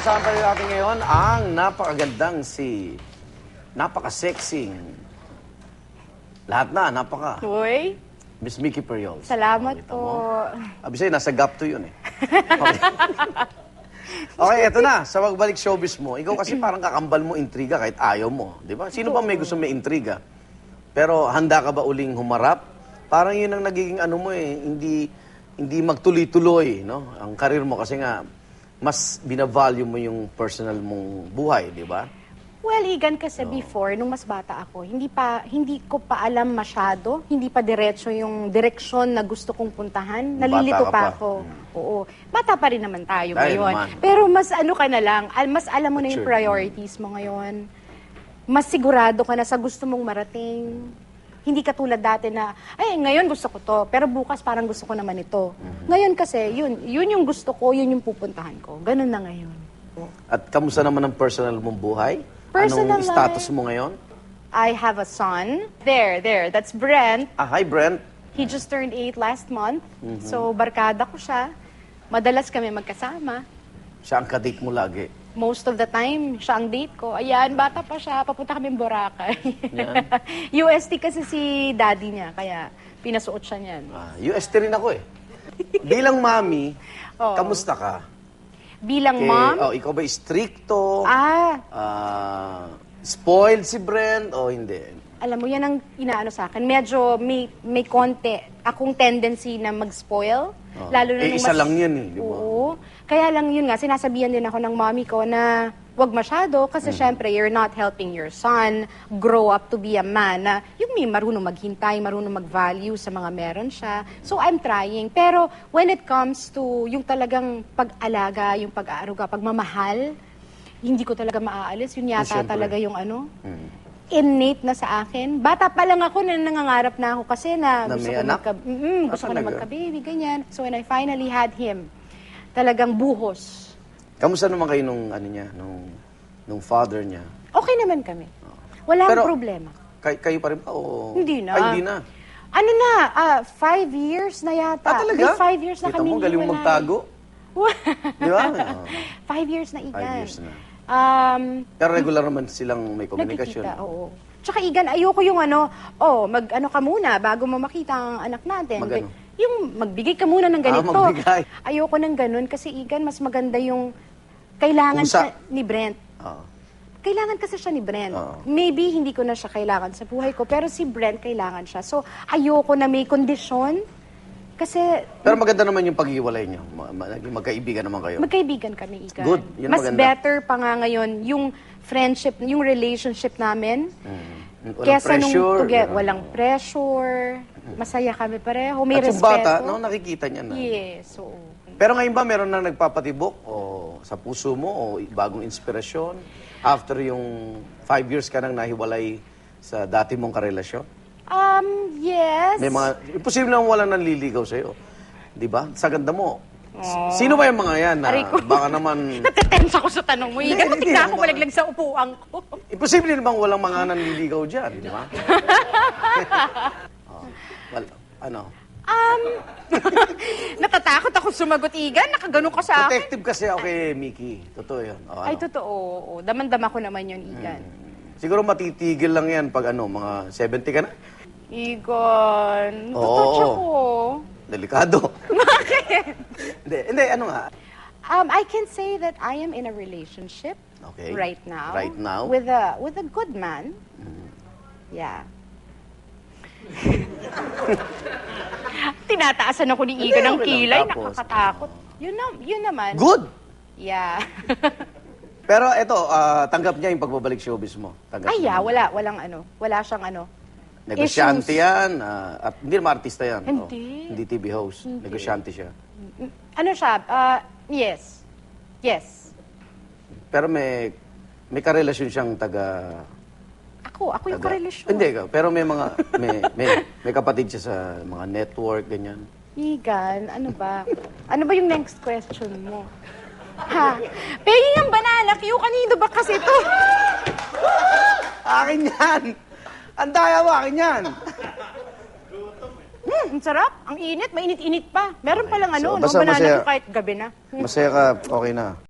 kasama pa rin natin ngayon ang napakagandang si... Napaka-sexing. Lahat na, napaka. Uy, Miss Mickey Periols. salamat Kita po. mo? Abi sa'yo, nasa gap to yun eh. Okay. okay, eto na. Sa pagbalik showbiz mo, ikaw kasi parang kakambal mo intriga kahit ayaw mo. Di ba? Sino ba may gusto may intriga? Pero handa ka ba uling humarap? Parang yun ang nagiging ano mo eh, hindi, hindi magtuloy-tuloy, no? Ang karir mo kasi nga, mas binavalue mo yung personal mong buhay, di ba? Well, Igan, kasi before, nung mas bata ako, hindi pa hindi ko pa alam masyado, hindi pa diretso yung direksyon na gusto kong puntahan. Nalilito Bata pa, pa. ako. Oo. Bata pa rin naman tayo Tayo ngayon. naman. Pero mas ano ka na lang, mas alam mo na yung priorities mo ngayon. Mas sigurado ka na sa gusto mong marating. Hindi ka tulad dati na, ay, ngayon gusto ko to, pero bukas parang gusto ko naman ito. Mhm. Ngayon kasi, yun, yun yung gusto ko, yun yung pupuntahan ko. Ganun na ngayon. At kamusta naman ang personal mong buhay? Personal Anong life? status mo ngayon? I have a son. There, there. That's Brent. Ah, hi Brent. He just turned 8 last month. Mhm. So, barkada ko siya. Madalas kami magkasama. Siya ang kadate mo lagi. Most of the time, siya ang date ko. Ayan, bata pa siya. Papunta kami Boracay. Yan. UST kasi si daddy niya. Kaya pinasuot siya niyan. Ah, UST rin ako eh. Bilang mami, Oo. kamusta ka? Bilang Kay- mom, oh, ikaw ba stricto? ah, Ah, spoiled si Brent o hindi? alam mo, yan ang inaano sa akin. Medyo may, may konti akong tendency na mag-spoil. Oh. Lalo na Eh, nung isa mas- lang yan eh, di ba? Oo. Kaya lang yun nga, sinasabihan din ako ng mommy ko na wag masyado kasi Mm. syempre you're not helping your son grow up to be a man na yung may marunong maghintay, marunong mag-value sa mga meron siya. So I'm trying. Pero when it comes to yung talagang pag-alaga, yung pag-aaruga, pagmamahal, hindi ko talaga maaalis. Yun yata Siyempre. talaga yung ano, Hmm. innate na sa akin. Bata pa lang ako na nangangarap na ako kasi na, Na gusto ko magka, Mm, gusto Ah, ko na magka-baby, ganyan. So when I finally had him, talagang buhos. Kamusta naman kayo nung, ano niya, nung, nung father niya? Okay naman kami. Wala Pero- akong problema. Kay, kayo pa rin ba? O... Hindi na. Ay, hindi na. Ano na, ah, five years na yata. Ah, talaga? May five years na Kita kami mo, galing hiwalay. magtago. Di ba? Oo. five years na, Igan. Five years na. Um, Pero regular naman silang may komunikasyon. Nagkikita, oo. Tsaka Igan, ayoko yung ano, oh, mag ano ka muna bago mo makita ang anak natin. Mag ano? Yung magbigay ka muna ng ganito. Ah, magbigay. Ayoko ng ganun kasi Igan, mas maganda yung kailangan Kusa. siya ni Brent. Oo. Kailangan kasi siya ni Brent. Oo. Maybe hindi ko na siya kailangan sa buhay ko, pero si Brent kailangan siya. So, ayoko na may kondisyon. Kasi Pero maganda naman yung paghiwalay niyo. Ma- ma- naging magkaibigan naman kayo. magkaibigan kami, Igan. Good. Yan Mas maganda. better pa nga ngayon yung friendship, yung relationship namin. Mm. Walang Kesa nung pressure. tuge- gano'n. walang pressure. Masaya kami pareho. May At yung respeto. bata, no, nakikita niya na. Yes, so... Pero ngayon ba meron na nagpapatibok o sa puso mo o bagong inspirasyon after yung five years ka nang nahiwalay sa dati mong karelasyon? Um, yes. May mga, imposible naman wala nanliligaw sa'yo. Di ba? Sa ganda mo. S- Sino ba yung mga yan na Aray ko. baka naman... Natetense ako sa tanong mo. Igan, Hindi, hindi. ako malaglag sa upuan ko. Imposible namang walang mga nanliligaw dyan, di ba? oh, well, ano? Um, natatakot ako sumagot, Igan. Nakaganon ka sa akin. Protective kasi ako kay Mickey. Totoo yun. Oh, Ay, ano? totoo. oo. Damandama ko naman yun, Igan. Siguro matitigil lang yan pag ano, mga 70 ka na. Igan, Oo. tutouch ako. Delikado. Hindi, hindi, ano nga? Um, I can say that I am in a relationship Okay. right now. Right now? With a with a good man. Yeah. Tinataasan ako ni Igan ng kilay, Tapos, nakakatakot. Yun, na, yun naman. Good! Yeah. Pero eto, ah, tanggap niya yung pagbabalik showbiz mo. Tanggap Ay, niya. yeah, wala, walang ano. Wala siyang ano. Negosyante issues. yan. ah, at hindi naman artista yan. Hindi. Oh, hindi TV host. Negosyante siya. Ano siya? Uh, yes. Yes. Pero may may karelasyon siyang taga... Ako, ako yung taga karelasyon. Hindi, ka. pero may mga... May, may, may kapatid siya sa mga network, ganyan. Igan, ano ba? Ano ba yung next question mo? Ha? Peggy yung banana, Q, kanino ba kasi to? Akin yan! Ang daya akin yan! Hmm, ang sarap. Ang init, mainit-init pa. Meron palang So, ano, no, basta banana masaya. Q kahit gabi na. Masaya ka, okay na.